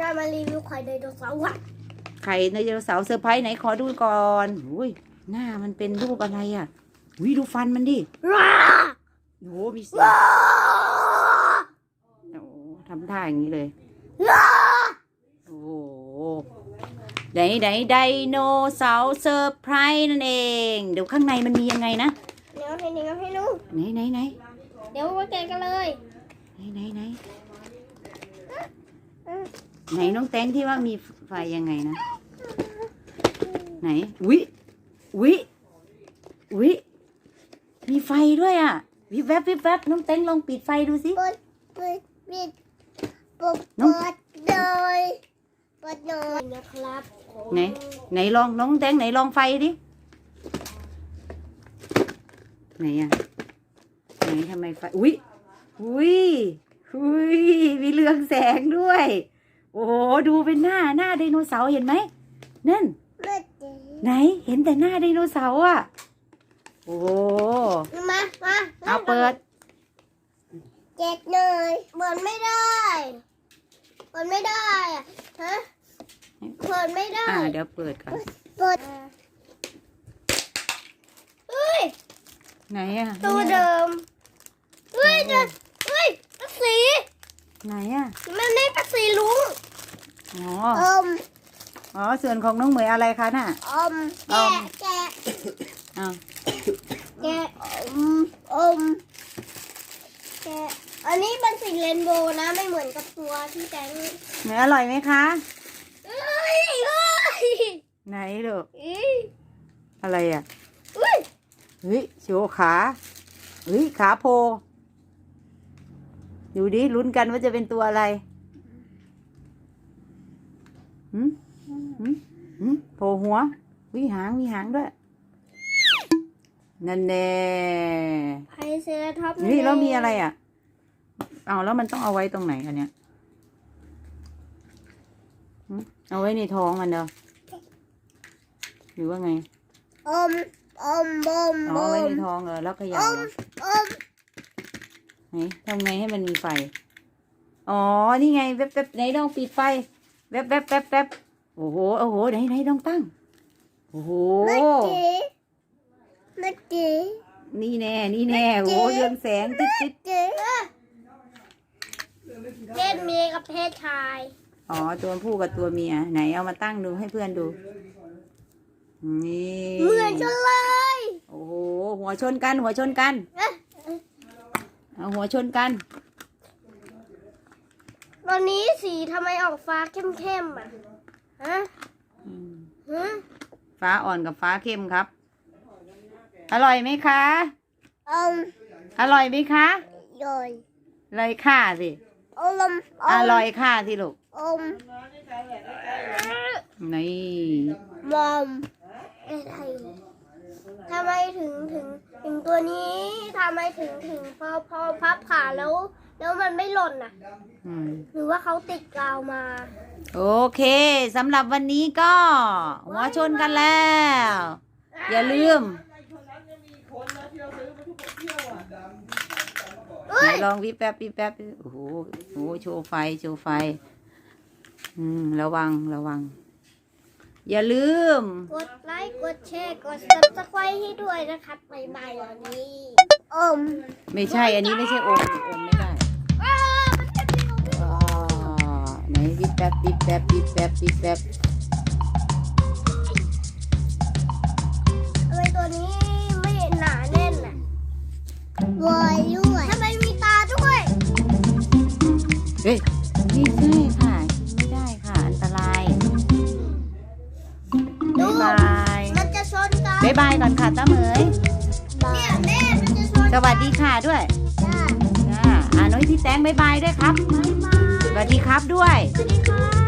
งานมารีวิวไข่ไดโนเสาร์อะไข่ในไดโนเสาร์เซอร์ไพรส์ไหนขอดูก่อนอุ้ยหน้ามันเป็นรูปอะไรอะอุ้ยดูฟันมันดิว้าโอ้โหมีเสียงว้าโอ้โหทำท่าอย่างนี้เลยว้าโอ้โหไหนไหนไดโนเสาร์เซอร์ไพรส์นั่นเอง เดี๋ยวข้างในมันมียังไงนะเดี๋ยวให้หนึ่งให้หนูไหนไหนไหนเดี๋ยวมาแกะกันเลยไหนไหนไหน ไหนน้องแตงที่ว่ามีไฟยังไงนะ ไหนวิวิวิมีไฟด้วยอะ วิบแวบวิบแวบน้องแตงลองปิดไฟดูสิเปิดเปิดปิดเปิดน้องเปิดเลยเปิดหน่อยนะครับผมไหนไหนลองน้องแตงไหนลองไฟดิ ไหนอะ ไหนทำไมไฟ อุ้ยอุ้ยอุ้ยมีเรืองแสงด้วย โอ้โหดูเป็นหน้าหน้าไดโนเสาร์เห็นไหมนั่นเปิดเลยไหนเห็นแต่หน้าไดโนเสาร์อะโอ้โหมามาเอาเปิดเจ็ดเลยเปิดไม่ได้เปิดไม่ได้อะฮะเปิดไม่ได้อ่าเดี๋ยวเปิดก่อนเปิดเฮ้ยไหนอะตัวเดิมเฮ้ยเดิมเฮ้ยปักสีไหนอะมันไม่ปักสีลุง อ๋อ อมอ๋อ ส่วนของน้องเหมยอะไรคะน่ะ อมอแกะมแกะอ้าวแกะอมอมแกะอันนี้เป็นสีเรนโบว์นะไม่เหมือนกับตัวที่แตงเหมยอร่อยไหมคะเฮ้ยเฮ้ยไหนลูกเฮ้ยอะไรอะเฮ้ยเฮ้ยโชว์ขาเฮ้ย ขาโพ ดูดิ ลุ้นกันว่าจะเป็นตัวอะไร หืมหืมหืมโผล่หัว วิหางมีหางด้วย นั่นแน่ไพเซราท็อปนี่แล้วมีอะไรอะ เอาแล้วมันต้องเอาไว้ตรงไหนกันเนี่ยหืมเอาไว้ในท้องมันเด้อหรือว่าไง อม อมบมเอาบไว้มในท้องเออแล้วขอยำมเหรออมไหนทำไงให้มันมีไฟ อ๋อ นี่ไงแวบแวบไหนลองปิดไฟ แวบแวบแวบแวบโอ้โหโอ้โหไหนไหนลองตั้งโอ้โหเมื่อกี้เมื่อกี้นี่แน่นี่แน่โอ้โหเรืองแสงติดติดเจ๊เพศเมียกับเพศชายอ๋อตัวผู้กับตัวเมียไหนเอามาตั้งดูให้เพื่อนดูนี่เหมือนกันเลยโอ้โหหัวชนกันหัวชนกันเอ๊ะเอาหัวชนกัน ตอนนี้สีทำไมออกฟ้าเข้มๆอะ ฮะ อืมฮะ ฟ้าอ่อนกับฟ้าเข้มครับ อร่อยไหมคะ อมอร่อยไหมคะยอยเลยค่ะสิอมอมอร่อยค่ะที่ลูกอมนี่มอมอะไรทำไมถึงถึงถึงตัวนี้ทำไมถึงถึงพอพอพับขาแล้ว แล้วมันไม่หล่นอะอืม หรือว่าเขาติดกาวมา โอเคสำหรับวันนี้ก็หัวชนกันแล้ว อย่าลืมเอ้ไหนยลองวิบแป๊บวิบแป๊บโอ้โหโอ้โหโชว์ไฟโชว์ไฟ อืม ระวังระวัง อย่าลืม กดไลค์ กดแชร์ กด subscribe ให้ด้วยนะครับบ๊ายบายวันนี้อม ไม่ใช่อันนี้ไม่ใช่อมอมไม่ได้ แป๊บวิบแป๊บวิบแป๊บวิบแป๊บทำไมตัวนี้ไม่หนาแน่นอะวอยด้วยทำไมมีตาด้วย เฮ้ยไม่ใช่ค่ะกินไม่ได้ค่ะ อันตรายดู บ๊ายบายมันจะชนกันบ๊ายบายก่อนค่ะตาเหมยเนี่ยแม่มันจะชนสวัสดีค่ะด้วยจ้า จ้าอ่าน้อยที่แตงบ๊ายบายด้วยครับ บ๊ายบายสวัสดีครับด้วย สวัสดีครับ